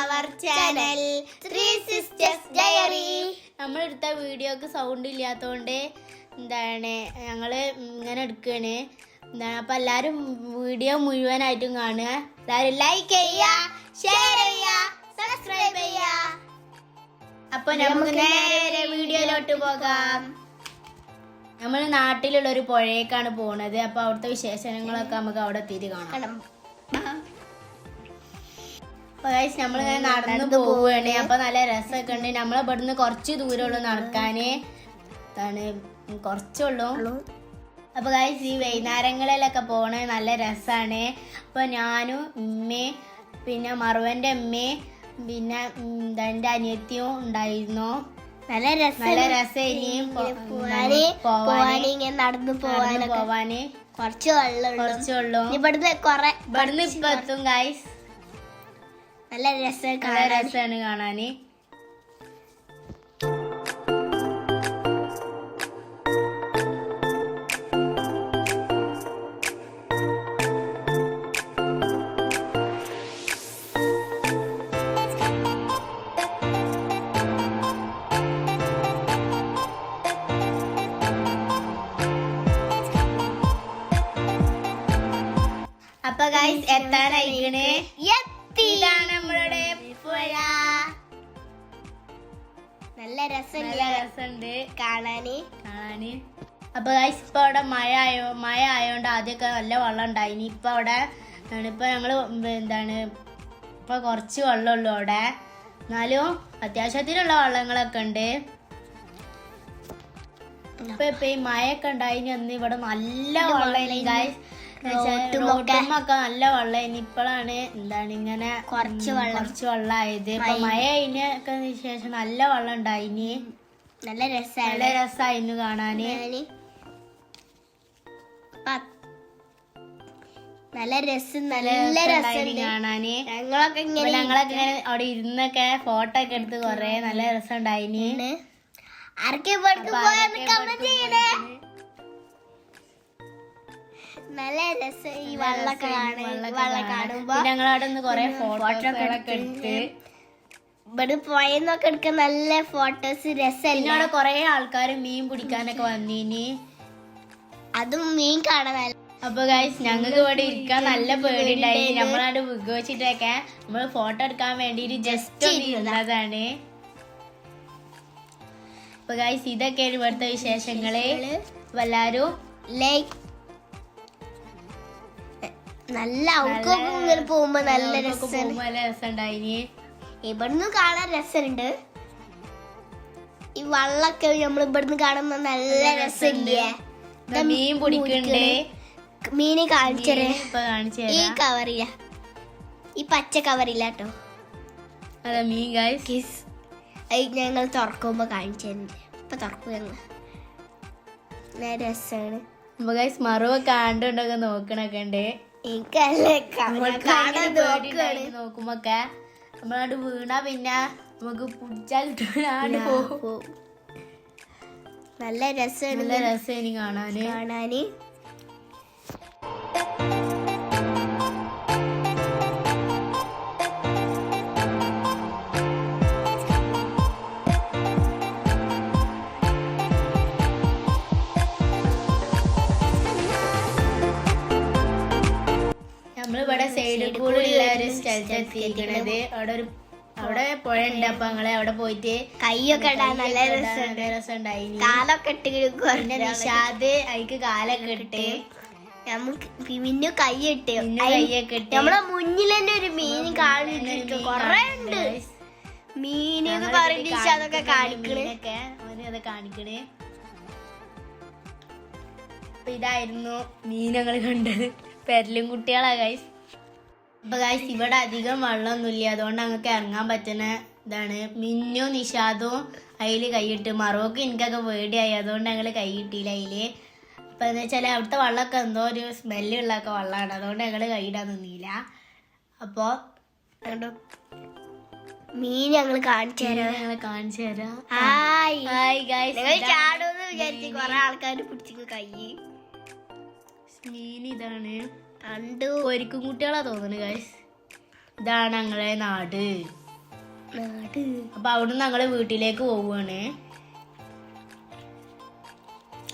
Our channel three sisters diary നമ്മൾ എടുത്ത വീഡിയോക്ക് സൗണ്ട് ഇല്ലാത്തതുകൊണ്ട് എന്താണ് ഞങ്ങൾ ഇങ്ങനെ എടുക്കുകയാണ് എന്താണ് അപ്പൊ എല്ലാരും വീഡിയോ മുഴുവനായിട്ടും കാണുക. എല്ലാരും ലൈക്ക് ചെയ്യുക ഷെയർ ചെയ്യുക സബ്സ്ക്രൈബ് ചെയ്യുക. അപ്പൊ നമുക്ക് നേരെ വീഡിയോയിലോട്ട് പോകാം. നമ്മൾ നാട്ടിലുള്ള ഒരു പുഴയേക്കാണ് പോണത്. അപ്പൊ അവിടുത്തെ വിശേഷങ്ങളൊക്കെ നമുക്ക് അവിടെ തിരി കാണാം. നമ്മളിങ്ങനെ നടന്നു പോവുകയാണ്. അപ്പൊ നല്ല രസമൊക്കെ ഉണ്ട്. നമ്മളെ ഇവിടുന്ന് കുറച്ച് ദൂരമുള്ളൂ നടക്കാന്. എന്താണ് കുറച്ചുള്ളൂ. അപ്പൊ ഗൈസ് ഈ വൈകുന്നേരങ്ങളിലൊക്കെ പോണ നല്ല രസാണ്. അപ്പൊ ഞാനും ഉമ്മയും പിന്നെ മറുവന്റെ ഉമ്മയും പിന്നെ എന്താ അനിയത്തിയും ഉണ്ടായിരുന്നു. നല്ല രസം നല്ല രസം ഇങ്ങനെ നടന്നു പോവാന് പോവാന്. കുറച്ച് വെള്ളം കുറച്ചുള്ളൂ. ഇവിടുന്ന് കൊറേ ഇവിടുന്ന് ഇപ്പൊ എത്തും ഗൈസ് നല്ല രസം നല്ല രസമാണ് കാണാന്. അപ്പൊ ഗൈസ് എത്താനായിക്കണ് എത്തി ഇതാണ് നമ്മളുടെ പുഴ നല്ല രസം നല്ല രസമുണ്ട്. കാണാന്. കാണാന്. അപ്പൊ ഗൈസ് ഇപ്പൊ അവിടെ മഴ ആയോ മഴ ആയോണ്ട് ആദ്യമൊക്കെ നല്ല വെള്ളം ഉണ്ടായിനി ഇപ്പൊ അവിടെ ഇപ്പൊ ഞങ്ങൾ എന്താണ് ഇപ്പൊ കുറച്ച് വെള്ളമുള്ളൂ അവിടെ. എന്നാലും അത്യാവശ്യത്തിനുള്ള വെള്ളങ്ങളൊക്കെ ഉണ്ട്. ഇപ്പൊ ഇപ്പൊ ഈ മഴയൊക്കെ ഉണ്ടായി അന്ന് ഇവിടെ നല്ല വെള്ളം ഗൈസ് റോട്ടുമൊക്കെ. നല്ല വെള്ളം. ഇപ്പോഴാണ് എന്താണ് ഇങ്ങനെ കുറച്ച് വെള്ളം. കുറച്ച് വെള്ളമായത് ഇപ്പൊ മഴ. കഴിഞ്ഞൊക്കെ ശേഷം നല്ല വെള്ളം ഉണ്ടായിന് നല്ല നല്ല രസാണ്. രസമായിരുന്നു കാണാന്. നല്ല രസം നല്ല രസം കാണാന്. ഞങ്ങളൊക്കെ ഇങ്ങനെ ഞങ്ങളൊക്കെ ഇങ്ങനെ അവിടെ ഇരുന്നൊക്കെ ഫോട്ടോ ഒക്കെ എടുത്ത് കൊറേ നല്ല രസം ഉണ്ടായിന്. ആർക്കെ കമന്റ് ചെയ്യണേ. നല്ല രസം ഈ വള്ളൊക്കെ കാണുമ്പോ ഞങ്ങൾ അവിടെ നിന്ന് കൊറേ ഫോട്ടോകളൊക്കെ എടുത്ത് ഇവിടെ പോയെന്നൊക്കെ എടുക്കാൻ നല്ല ഫോട്ടോസ് രസം രസമല്ല അവിടെ കൊറേ ആൾക്കാർ മീൻ പിടിക്കാനൊക്കെ വന്നീനി. അതും മീൻ കാണാൻ നല്ല അപ്പൊ ഗൈസ് ഞങ്ങൾക്ക് ഇവിടെ ഇരിക്കാൻ നല്ല പേടിണ്ടായി നമ്മളവിടെ വെച്ചിട്ടൊക്കെ നമ്മൾ ഫോട്ടോ എടുക്കാൻ വേണ്ടിട്ട് ജസ്റ്റ് ഇരുന്നതാണ്. അപ്പൊ ഗൈസ് ഇതൊക്കെയാണ് ഇവിടുത്തെ വിശേഷങ്ങൾ. വല്ലാരും എല്ലാരും ലൈക്ക് നല്ല ഔക്കൊക്കെ ഇങ്ങനെ പോകുമ്പോ നല്ല രസം പോകുമ്പോ ഇവിടുന്ന് കാണാൻ രസമുണ്ട്. ഈ വള്ളൊക്കെ നമ്മൾ ഇവിടുന്ന് കാണുമ്പോ നല്ല രസമില്ലേ? മീൻ പിടിക്കണ്ട് മീന് കാണിച്ചേ ഈ കവറില്ല ഈ പച്ച കവറില്ല കേട്ടോ അതെ മീൻ കിസ് ഞങ്ങൾ തുറക്കുമ്പോ കാണിച്ചു തരുന്നില്ല ഇപ്പൊ തുറക്കും ഞങ്ങൾ. നല്ല രസമാണ്. അപ്പൊ ഗൈസ് മറുവ കാണ്ടുണ്ടൊക്കെ നോക്കണൊക്കെ ഉണ്ട്. നോക്കുമ്പോക്കെ. നമ്മളാണ്ട് വീണാ പിന്നെ നമുക്ക് പിടിച്ചാൽ പോകും. നല്ല രസമാണ് നല്ല രസം കാണാന്. കാണാന്. സ്ഥലത്ത് എത്തിയിരിക്കണത്. അവിടെ ഒരു അവിടെ പുഴ ഉണ്ട് അപ്പൊ ഞങ്ങൾ അവിടെ പോയിട്ട് കൈയൊക്കെ ഇടാൻ നല്ല രസം നല്ല രസം കാലൊക്കെ ഇട്ട് പിന്നെ നിഷാദ് അതിക്ക് കാലൊക്കെ ഇട്ട്. നമുക്ക് പിന്നെ കൈ ഇട്ട്. കൈയൊക്കെ ഇട്ട്. നമ്മളെ മുന്നിൽ തന്നെ ഒരു മീൻ കാണിച്ചിട്ട് കൊറേ ഉണ്ട്. മീൻ എന്ന് പറഞ്ഞിട്ട് അതൊക്കെ കാണിക്കണേ. അത് കാണിക്കണേ. അപ്പൊ ഇതായിരുന്നു മീൻ ഞങ്ങൾ കണ്ടത്. പെരലും കുട്ടികളാ ഗൈസ് അപ്പൊ ഗൈസ് ഇവിടെ അധികം വെള്ളമൊന്നുമില്ല. അതുകൊണ്ട് ഞങ്ങൾക്ക് ഇറങ്ങാൻ പറ്റുന്ന ഇതാണ്. മിന്നും നിഷാദും അതിൽ കൈയിട്ട്. മറോക്ക് എനിക്കൊക്കെ പേടിയായി. അതുകൊണ്ട് ഞങ്ങൾ കൈയിട്ടില്ല അതിൽ അപ്പൊ എന്ന് വെച്ചാൽ അവിടുത്തെ വെള്ളമൊക്കെ എന്തോ ഒരു സ്മെല്ലുള്ളൊക്കെ വെള്ളമാണ് അതുകൊണ്ട് ഞങ്ങൾ കൈയിടാൻ നിന്നില്ല. അപ്പോ അതുകൊണ്ട് മീൻ ഞങ്ങൾ കാണിച്ചു തരാം. ഞങ്ങൾ കാണിച്ചു തരാം. ഹായ്. ഹായ് ഗൈസ് നിങ്ങൾ ചാടുമെന്ന് വിചാരിച്ച് കൊറേ ആൾക്കാർ പിടിച്ചു കൈ. മീൻ ഇതാണ്. കണ്ടു. ഒരിക്കും കുട്ടികളാ തോന്നുന്നു ഗൈസ് ഇതാണ് ഞങ്ങളെ നാട്. നാട്. അപ്പൊ അവിടുന്ന് ഞങ്ങളെ വീട്ടിലേക്ക് പോവുകയാണ്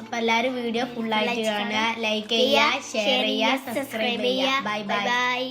അപ്പൊ എല്ലാരും വീഡിയോ ഫുള്ളായിട്ട് കാണുക. ലൈക്ക് ചെയ്യുക ഷെയർ ചെയ്യുക സബ്സ്ക്രൈബ് ചെയ്യുക. Bye bye